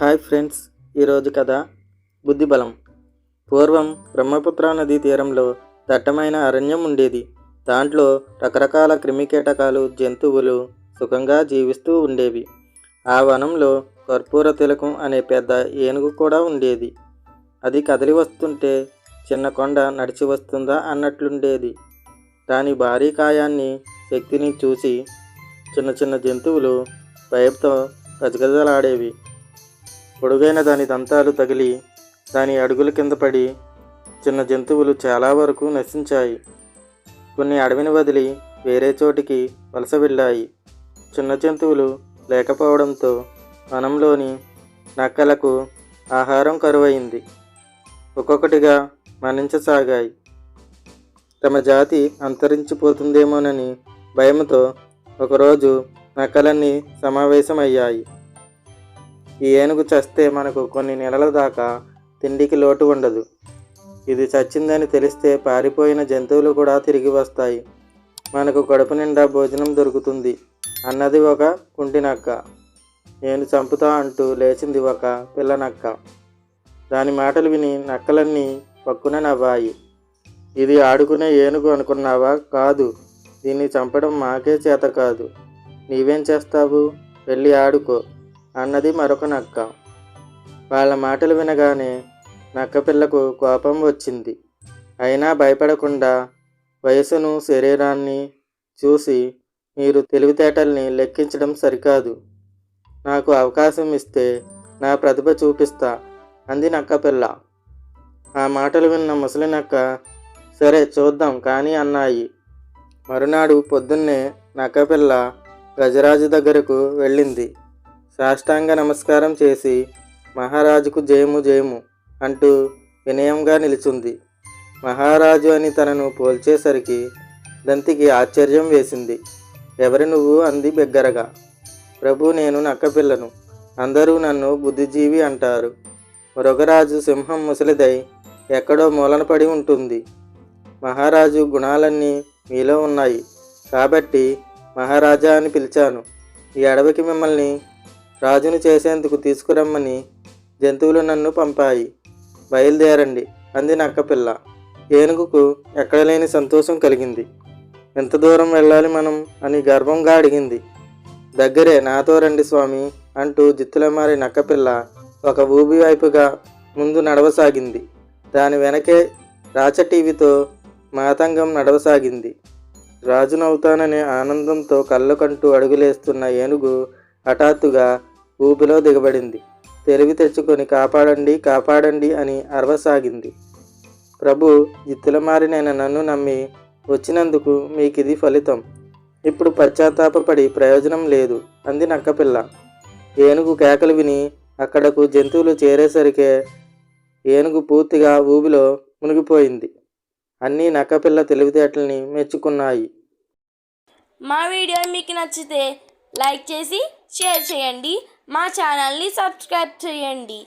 Hi friends ఈరోజు కథ బుద్ధిబలం. పూర్వం బ్రహ్మపుత్ర నదీ తీరంలో దట్టమైన అరణ్యం ఉండేది. దాంట్లో రకరకాల క్రిమికీటకాలు జంతువులు సుఖంగా జీవిస్తూ ఉండేవి. ఆ వనంలో కర్పూర తిలకం అనే పెద్ద ఏనుగు కూడా ఉండేది. అది కదిలి వస్తుంటే చిన్న కొండ నడిచి వస్తుందా అన్నట్లుండేది. దాని భారీ కాయాన్ని శక్తిని చూసి చిన్న చిన్న జంతువులు భయంతో గజగజలాడేవి. పొడుగైన దాని దంతాలు తగిలి దాని అడుగుల కింద పడి చిన్న జంతువులు చాలా వరకు నశించాయి. కొన్ని అడవిని వదిలి వేరే చోటికి వలస వెళ్ళాయి. చిన్న జంతువులు లేకపోవడంతో వనంలోని నక్కలకు ఆహారం కరువైంది. ఒక్కొక్కటిగా మరణించసాగాయి తమ జాతి అంతరించిపోతుందేమోనని భయంతో ఒకరోజు నక్కలన్నీ సమావేశమయ్యాయి. ఈ ఏనుగు చస్తే మనకు కొన్ని నెలల దాకా తిండికి లోటు ఉండదు. ఇది చచ్చిందని తెలిస్తే పారిపోయిన జంతువులు కూడా తిరిగి వస్తాయి. మనకు కడుపు నిండా భోజనం దొరుకుతుంది అన్నది ఒక కుంటి నక్క నేను చంపుతా అంటూ లేచింది ఒక పిల్ల నక్క దాని మాటలు విని నక్కలన్నీ పక్కున నవ్వాయి. ఇది ఆడుకునే ఏనుగు అనుకున్నావా? కాదు. దీన్ని చంపడం మాకే చేత కాదు. నీవేం చేస్తావు? వెళ్ళి ఆడుకో. అన్నది మరొక నక్క. వాళ్ళ మాటలు వినగానే నక్కపిల్లకు కోపం వచ్చింది. అయినా భయపడకుండా వయసును శరీరాన్ని చూసి మీరు తెలివితేటల్ని లెక్కించడం సరికాదు. నాకు అవకాశం ఇస్తే నా ప్రతిభ చూపిస్తా అంది నక్కపిల్ల ఆ మాటలు విన్న ముసలి నక్క సరే చూద్దాం కానీ అన్నాయి. మరునాడు పొద్దున్నే నక్కపిల్ల గజరాజు దగ్గరకు వెళ్ళింది. సాష్టాంగ నమస్కారం చేసి మహారాజుకు జయము జయము అంటూ వినయంగా నిలిచింది. మహారాజు అని తనను పోల్చేసరికి దంతికి ఆశ్చర్యం వేసింది. ఎవరి నువ్వు? అంది బిగ్గరగా. ప్రభు నేను నక్కపిల్లను. అందరూ నన్ను బుద్ధిజీవి అంటారు. మృగరాజు సింహం ముసలిదై ఎక్కడో మూలన పడి ఉంటుంది. మహారాజు గుణాలన్నీ మీలో ఉన్నాయి. కాబట్టి మహారాజా అని పిలిచాను. ఈ అడవికి మిమ్మల్ని రాజును చేసేందుకు తీసుకురమ్మని జంతువులు నన్ను పంపాయి. బయలుదేరండి అంది నక్కపిల్ల. ఏనుగుకు ఎక్కడ లేని సంతోషం కలిగింది. ఎంత దూరం వెళ్ళాలి మనం అని గర్వంగా అడిగింది. దగ్గరే నాతో రండి స్వామి అంటూ జిత్తులమారి నక్కపిల్ల ఒక ఊబి వైపుగా ముందు నడవసాగింది. దాని వెనకే రాచ టీవీతో మాతంగం నడవసాగింది. రాజునవుతాననే ఆనందంతో కళ్ళకంటూ అడుగులేస్తున్న ఏనుగు హఠాత్తుగా ఊపిలో దిగబడింది. తెలివి తెచ్చుకొని కాపాడండి కాపాడండి అని అరవసాగింది. ప్రభు జిత్తులమారినైన నన్ను నమ్మి వచ్చినందుకు మీకు ఇది ఫలితం. ఇప్పుడు పశ్చాత్తాపడి ప్రయోజనం లేదు అంది నక్కపిల్ల. ఏనుగు కేకలు విని అక్కడకు జంతువులు చేరేసరికే ఏనుగు పూర్తిగా ఊబిలో మునిగిపోయింది. అన్నీ నక్కపిల్ల తెలివితేటల్ని మెచ్చుకున్నాయి. మా వీడియో మీకు నచ్చితే లైక్ చేసి షేర్ చేయండి. మా ఛానల్ని సబ్స్క్రైబ్ చేయండి.